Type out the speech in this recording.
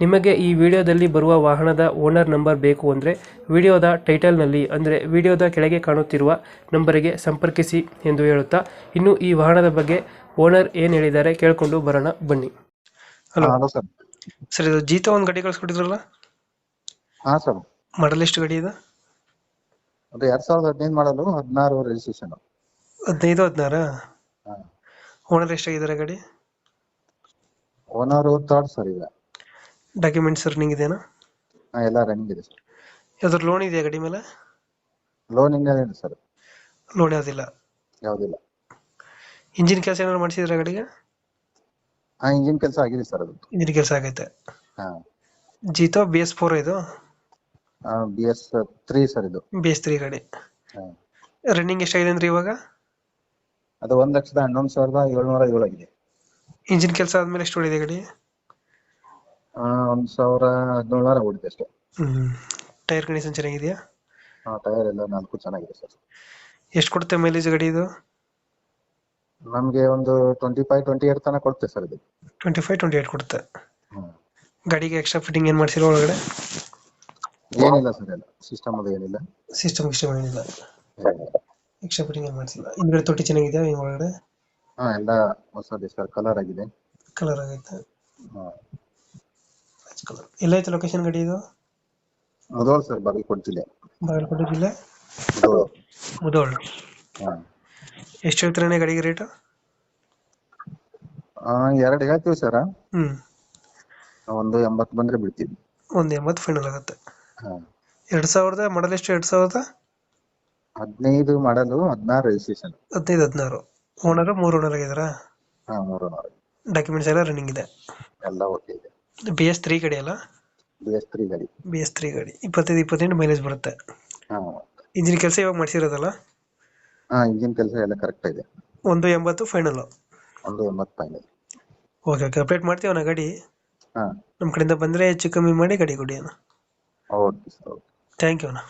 ನಿಮಗೆ ಈ ವಿಡಿಯೋದಲ್ಲಿ ಬರುವ ವಾಹನದ ಓನರ್ ನಂಬರ್ ಬೇಕು ಅಂದರೆ ವಿಡಿಯೋದ ಟೈಟಲ್ನಲ್ಲಿ ಅಂದರೆ ವಿಡಿಯೋದ ಕೆಳಗೆ ಕಾಣುತ್ತಿರುವ ನಂಬರಿಗೆ ಸಂಪರ್ಕಿಸಿ ಎಂದು ಹೇಳುತ್ತಾ ಇನ್ನು ಈ ವಾಹನದ ಬಗ್ಗೆ ಓನರ್ ಏನು ಹೇಳಿದ್ದಾರೆ ಕೇಳಿಕೊಂಡು ಬರೋಣ ಬನ್ನಿ. ಹಲೋ. Hello sir. ಸರ್ ಇದು ಜೀತ ಒಂದು ಗಾಡಿ ಕಳಿಸ್ಕೊಟ್ಟಿದ್ರಲ್ಲ? ಹಾ ಸರ್. ಮಾಡಲ್ ಎಷ್ಟು ಗಾಡಿ ಇದೆ? ಅದು ಎರಡ್ ಸಾವಿರದ ಹದಿನೈದು ಮಾಡಲು ಹದಿನಾರು ರಿಜಿಸ್ಟ್ರೇಷನ್ ಹದಿನೈದು ಹದಿನಾರ? ಓನರ್ ಎಷ್ಟಾಗಿದ್ದಾರೆ ಗಾಡಿ? ಓನರ್ ಥರ್ಡ್ ಸರ್ ಈಗ. ಡಾಕ್ಯುಮೆಂಟ್ಸ್ ರನ್ನಿಂಗ್ ಇದೆಯಾ? ಹಾ ಎಲ್ಲ ರನ್ನಿಂಗ್ ಇದೆ ಸರ್ ಯಾವ್ದಾದ್ರು ಲೋನ್ ಇದೆಯಾ ಗಾಡಿ ಮೇಲೆ? ಲೋನ್ ಹಿಂಗೆ ಇದೆ ಸರ್ ಲೋನ್ ಯಾವುದಿಲ್ಲ. ಯಾವುದಿಲ್ಲ. ಇಂಜಿನ್ ಕೆಲಸ ಏನಾದ್ರು ಮಾಡಿಸಿದ್ರೆ ಗಾಡಿಗೆ? ಹಾ ಇಂಜಿನ್ ಕೆಲಸ ಆಗಿದೆ ಸರ್ ಅದು. ಇಂಜಿನ್ ಕೆಲಸ ಆಗೈತೆ. ಹಾ. ಜೀತೋ ಬಿ ಎಸ್ ಫೋರ್ ಇದು? ಬಿ ಎಸ್ ತ್ರೀ ಸರ್ ಇದು. ಬಿ ಎಸ್ ತ್ರೀ ಗಾಡಿ. ಹಾ. ರನ್ನಿಂಗ್ ಎಷ್ಟಾಗಿದೆ ಅಂದ್ರೆ ಇವಾಗ? ಅದು ಒಂದ್ ಲಕ್ಷದ ಹನ್ನೊಂದು ಸಾವಿರದ ಏಳ್ನೂರ ಏಳು ಆಗಿದೆ. ಇಂಜಿನ್ ಕೆಲಸ ಆದ್ಮೇಲೆ ಎಷ್ಟು ಉಳಿದೆ ಗಾಡಿ? ಒಂದ್ ಸಾವಿರ ಹದಿನೇಳರ ಓಡಿದೆ ಅಷ್ಟೇ. ಟೈರ್ ಕಂಡೀಷನ್ ಚೆನ್ನಾಗಿದೆಯಾ? ಹಾ ಟೈರ್ ಎಲ್ಲ ನಾಲ್ಕು ಚೆನ್ನಾಗಿದೆ ಸರ್. ಎಷ್ಟು ಕೊಡುತ್ತೆ ಮೈಲೇಜ್ ಗಾಡಿ ಇದು? ನಮಗೆ ಒಂದು ಟ್ವೆಂಟಿ ಫೈವ್ ಟ್ವೆಂಟಿ ಏಟ್ ತನಕ ಕೊಡುತ್ತೆ ಸರ್ ಇದು. ಟ್ವೆಂಟಿ ಫೈವ್ ಟ್ವೆಂಟಿ ಏಟ್ ಕೊಡುತ್ತೆ ಗಾಡಿಗೆ ಎಕ್ಸ್ಟ್ರಾ ಫಿಟ್ಟಿಂಗ್ ಏನು ಮಾಡ್ಸಿರೋ ಒಳಗಡೆ? ಏನಿಲ್ಲ ಸರ್ ಎಲ್ಲ. ಸಿಸ್ಟಮ್ ಅದು ಏನಿಲ್ಲ. ಸಿಸ್ಟಮ್ ಗಿಸ್ಟಮ್ ಏನಿಲ್ಲ. ಏನಿಲ್ಲ. ಎಕ್ಸ್ಟ್ರಾ ಫಿಟ್ಟಿಂಗ್ ಏನು ಮಾಡ್ಸಿಲ್ಲ. ಹಿಂದ್ಗಡೆ ತೊಟ್ಟಿ ಚೆನ್ನಾಗಿದೆಯಾ ಹಿಂಗ್ ಒಳಗಡೆ? ಹಾ ಎಲ್ಲ ಹೊಸದೇ ಸರ್. ಕಲರ್ ಆಗಿದೆ. ಕಲರ್ ಆಗೈತೆ. ಹಾ. ಕಲರ್ ಎಲ್ಲೈತೆ ಲೊಕೇಶನ್ ಗಾಡಿ ಇದು? ಮುದೋಳ್ ಸರ್ ಬಾಗಲಕೋಟೆ ಜಿಲ್ಲೆ. ಬಾಗಲಕೋಟೆ ಜಿಲ್ಲೆ? ಮುಧೋಳ್. ಎಷ್ಟು ಹೇಳ್ತಾರೆ ಗಾಡಿಗೆ ರೇಟ್ ಆ, ಎರಡ್ ಹೇಳ್ತೀವಿ ಸರ್. ಹ್ಮ್. ಒಂದು ಎಂಬತ್ತು ಬಂದ್ರೆ ಬಿಡ್ತೀವಿ. ಒಂದು ಎಂಬತ್ತು ಫೈನಲ್ ಆಗುತ್ತೆ. ಹಾ. ಎರಡು ಸಾವಿರದ ಮಾಡಲ್ ಎಷ್ಟು? ಎರಡು ಸಾವಿರದ ಹದಿನೈದು ಮಾಡಲು ಹದಿನಾರು ರಿಜಿಸ್ಟ್ರೇಷನ್ ಹದಿನೈದು ಹದಿನಾರು. ಓನರ್ ಮೂರು ಓನರ್ ಆಗಿದಾರಾ ಡಾಕ್ಯುಮೆಂಟ್ಸ್ ಎಲ್ಲ ರನ್ನಿಂಗ್ ಇದೆ. ಎಲ್ಲ ಓಕೆ ಇದೆ. ಬಿ ಎಸ್ ತ್ರೀ ಗಡಿ ಅಲ್ಲ? ಬಿ ಎಸ್ ತ್ರೀ ಗಾಡಿ. ಬಿ ಎಸ್ ತ್ರೀ ಗಾಡಿ. ಇಪ್ಪತ್ತೈದು ಇಪ್ಪತ್ತೆಂಟು ಮೈಲೇಜ್ ಬರುತ್ತೆ. ಹಾ. ಇಂಜಿನ್ ಕೆಲಸ ಇವಾಗ ಮಾಡಿಸಿರೋದಲ್ಲ? ಹಾಂ ಇಂಜಿನ್ ಕೆಲಸ ಎಲ್ಲ ಕರೆಕ್ಟ್ ಇದೆ. ಒಂದು ಎಂಬತ್ತು ಫೈನಲ್ ಒಂದು ಎಂಬತ್ತು ಫೈನಲ್ ಓಕೆ ಓಕೆ ಅಪ್ಡೇಟ್ ಮಾಡ್ತೀವಿ ಅಣ್ಣ ಗಾಡಿ. ಹಾಂ. ನಮ್ಮ ಕಡೆಯಿಂದ ಬಂದರೆ ಹೆಚ್ಚು ಕಮ್ಮಿ ಮಾಡಿ ಗಾಡಿ ಕೊಡಿ ಅಣ್ಣ. Okay sir okay thank you ಅಣ್ಣ.